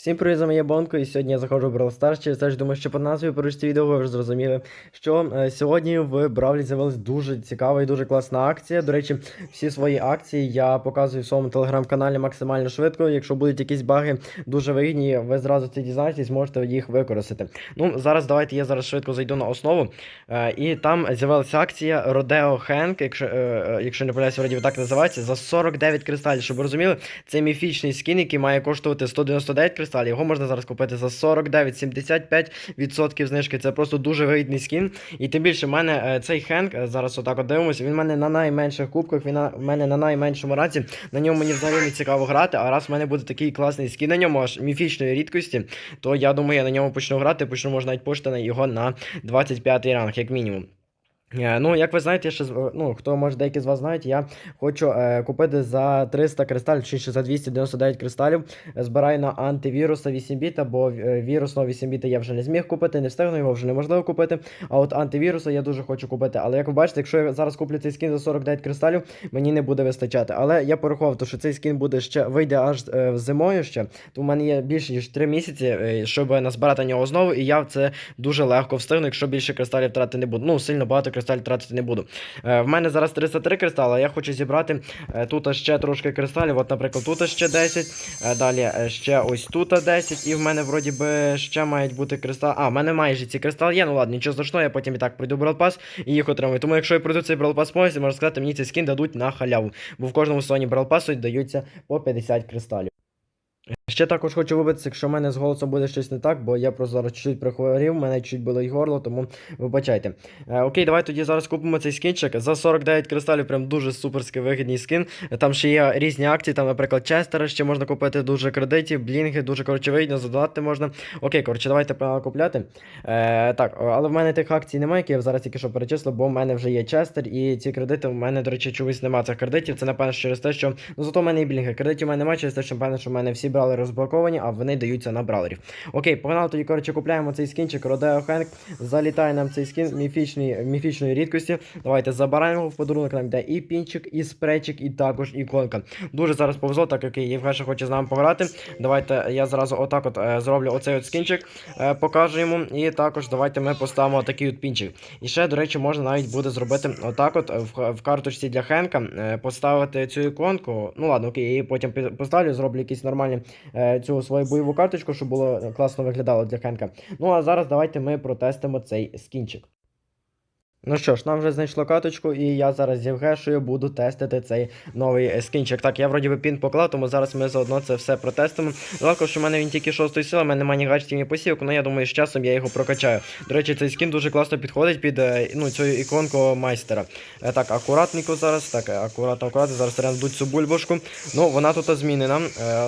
Всім привіт, з вами я Бонко, і сьогодні я заходжу в Brawl Stars. Через те ж думаю, що по назві поручці відео ви вже зрозуміли, що е, сьогодні в Бравлі з'явилась дуже цікава і дуже класна акція. До речі, всі свої акції я показую в своєму телеграм-каналі максимально швидко. Якщо будуть якісь баги дуже вигідні, ви зразу це дізнаєтесь, зможете їх використати. Ну, зараз давайте я зараз швидко зайду на основу. Е, і там з'явилася акція Rodeo Hank, якщо, е, е, якщо не помиляюся, вроді так називається, за 49 кристалів. Щоб ви розуміли, це міфічний скін, який має коштувати 199 кристалів. Його можна зараз купити за 49, 75% знижки. Це просто дуже вигідний скін. І тим більше, в мене е, цей Хенк, е, зараз отак от дивимося, він в мене на найменших кубках, він в мене на найменшому раці. На ньому мені взагалі не цікаво грати. А раз в мене буде такий класний скін на ньому, аж міфічної рідкості, то я думаю, я на ньому почну грати, почну можна навіть пошти на його на 25 ранг, як мінімум. Е, Ну, як ви знаєте, я ще ну, хто може деякі з вас знають, я хочу е, купити за 300 кристалів, чи ще за 299 кристалів. е, Збираю на антивіруса 8 біта, бо е, вірусного 8 біта я вже не зміг купити, не встигну його вже неможливо купити. А от антивіруса я дуже хочу купити. Але як ви бачите, якщо я зараз куплю цей скін за 49 кристалів, мені не буде вистачати. Але я порахував, то, що цей скін буде ще вийде аж е, зимою ще. То в мене є більше ніж 3 місяці, щоб назбирати нього знову, і я це дуже легко встигну, якщо більше кристалів тратити не буду. Ну, сильно багато кристалів тратити не буду. Е, в мене зараз 303 кристали, я хочу зібрати е, тут ще трошки кристалів. От, наприклад, тут ще 10, е, далі е, ще ось тут 10, і в мене вроді би ще мають бути кристали. А, в мене майже ці кристали є. Ну ладно, нічого страшного, я потім і так пройду Pass і їх отримую. Тому якщо я пройду цей Pass повністю, можна сказати, мені цей скін дадуть на халяву. Бо в кожному сезоні Pass даються по 50 кристалів. Ще також хочу вибитися, якщо в мене з голосом буде щось не так, бо я просто зараз чуть-чуть прихворів, мене чуть болить горло, тому вибачайте. Е, окей, давай тоді зараз купимо цей скінчик. За 49 кристалів, прям дуже суперський вигідний скін. Там ще є різні акції, там, наприклад, Честера ще можна купити дуже кредитів, блінги, дуже коротше вигідно, задонати можна. Окей, коротше, давайте купляти. Е, так, але в мене тих акцій немає, які я зараз тільки що перечислив, бо в мене вже є Честер, і ці кредити в мене, до речі, чогось немає цих кредитів. Це напевно через те, що. Ну зато в мене і блінги. Кредитів в мене немає, через те, що напевно, що в мене всі брали розблоковані, а вони даються на бралерів. Окей, погнали тоді, коротше, купляємо цей скінчик Родео Хенк. Залітає нам цей скін міфічний, міфічної рідкості. Давайте забираємо в подарунок. Нам йде і пінчик, і спрейчик, і також іконка. Дуже зараз повезло, так як Євгеша хоче з нами пограти. Давайте я зразу отак от е, зроблю оцей от скінчик, е, покажу йому. І також давайте ми поставимо такий от пінчик. І ще, до речі, можна навіть буде зробити отак от в, в карточці для Хенка, е, поставити цю іконку. Ну ладно, окей, я її потім поставлю, зроблю якісь нормальні е, цю свою бойову карточку, щоб було класно виглядало для Хенка. Ну а зараз давайте ми протестимо цей скінчик. Ну що ж, нам вже знайшло каточку, і я зараз з Євгешою буду тестити цей новий е, скінчик. Так, я вроді би пін поклав, тому зараз ми заодно це все протестимо. Жалко, що в мене він тільки шостої сили, в мене немає ні гаджетів, ні посівок, але я думаю, з часом я його прокачаю. До речі, цей скін дуже класно підходить під е, ну, цю іконку майстера. Е, Так, акуратненько зараз, так, акуратно, акуратно, зараз треба цю бульбашку. Ну, вона тут змінена.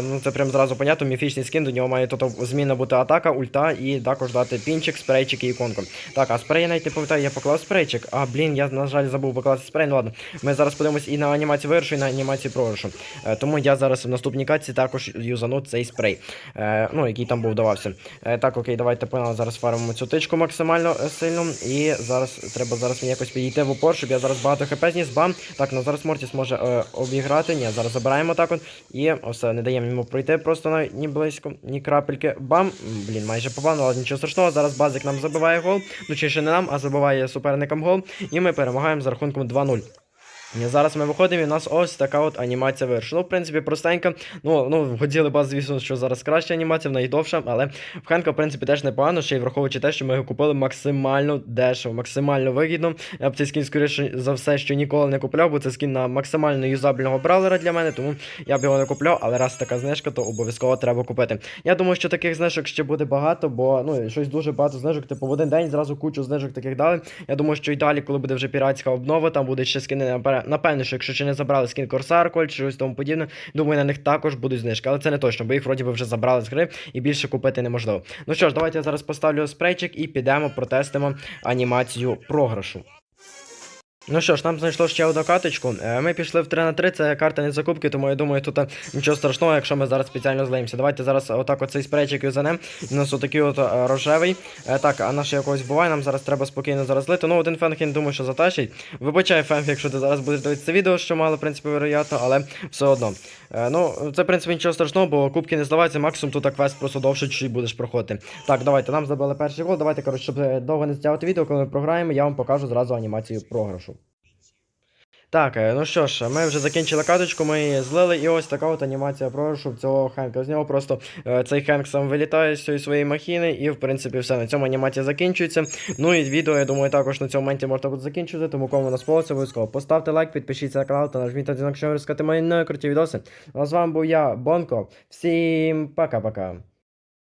Ну, це прям зразу понятно, міфічний скін, до нього має тут зміна бути атака, ульта і також дати пінчик, спрейчик і іконку. Так, а спрей я навіть не пам'ятаю, я поклав спрейчик. А, блін, я, на жаль, забув покласти спрей. Ну ладно. Ми зараз подивимось і на анімацію виршу, і на анімацію програшу. Е, тому я зараз в наступній катці також юзану цей спрей. Е, ну, який там був давався. Е, так, окей, давайте погнали, зараз фармимо цю тичку максимально е, сильно. І зараз треба зараз мені якось підійти в упор, щоб я зараз багато хп зніс. Бам. Так, ну зараз Мортіс може е, обіграти. Ні, зараз забираємо так от. І все, не даємо йому пройти просто навіть ні близько, ні крапельки. Бам. Блін, майже попав, ну, але нічого страшного. Зараз базик нам забиває гол. Ну, чи ще не нам, а забиває суперникам гол. І ми перемагаємо за рахунком 2-0. Зараз ми виходимо, і у нас ось така от анімація вирішила. Ну, в принципі, простенька. Ну, ну, хотіли б, звісно, що зараз краща анімація, вона і довша, але в Хенка, в принципі, теж непогано, ще й враховуючи те, що ми його купили максимально дешево, максимально вигідно. Я б цей скін, скоріше за все, що ніколи не купляв, бо це скін на максимально юзабельного бравлера для мене, тому я б його не купляв, але раз така знижка, то обов'язково треба купити. Я думаю, що таких знижок ще буде багато, бо ну, щось дуже багато знижок, типу в один день зразу кучу знижок таких дали. Я думаю, що і далі, коли буде вже піратська обнова, там будуть ще скини напе- Напевно, що якщо ще не забрали скін Корсар, Коль чи щось тому подібне, думаю, на них також будуть знижки. Але це не точно, бо їх вроді би вже забрали з гри і більше купити неможливо. Ну що ж, давайте я зараз поставлю спрейчик і підемо протестимо анімацію програшу. Ну що ж, нам знайшло ще одну карточку. Е, Ми пішли в 3 на 3, це карта не закупки, тому я думаю, тут е, нічого страшного, якщо ми зараз спеціально злиємося. Давайте зараз отак оцей спрейчик юзанем. У нас отакий от е, рожевий. Так, а наш якогось буває, нам зараз треба спокійно зараз лити. Ну, один не думаю, що затащить. Вибачай, фенг, якщо ти зараз будеш дивитися це відео, що мало, в принципі, вероятно, але все одно. Ну, це, в принципі, нічого страшного, бо кубки не зливаються, максимум тут квест просто довше чуть будеш проходити. Так, давайте, нам забили перший гол. Давайте, коротше, щоб довго не стягувати відео, коли ми програємо, я вам покажу зразу анімацію програшу. Так, е, ну що ж, ми вже закінчили каточку, ми її злили, і ось така от анімація програшу цього Хенка. З нього просто е, цей Хенк сам вилітає з цієї своєї махіни, і в принципі все. На цьому анімація закінчується. Ну і відео, я думаю, також на цьому моменті можна буде закінчити, тому кому воно сподобалося, обов'язково поставте лайк, підпишіться на канал та нажміть на дзвінок, щоб розказати мої нові круті відоси. А з вами був я, Бонко. Всім пока-пока.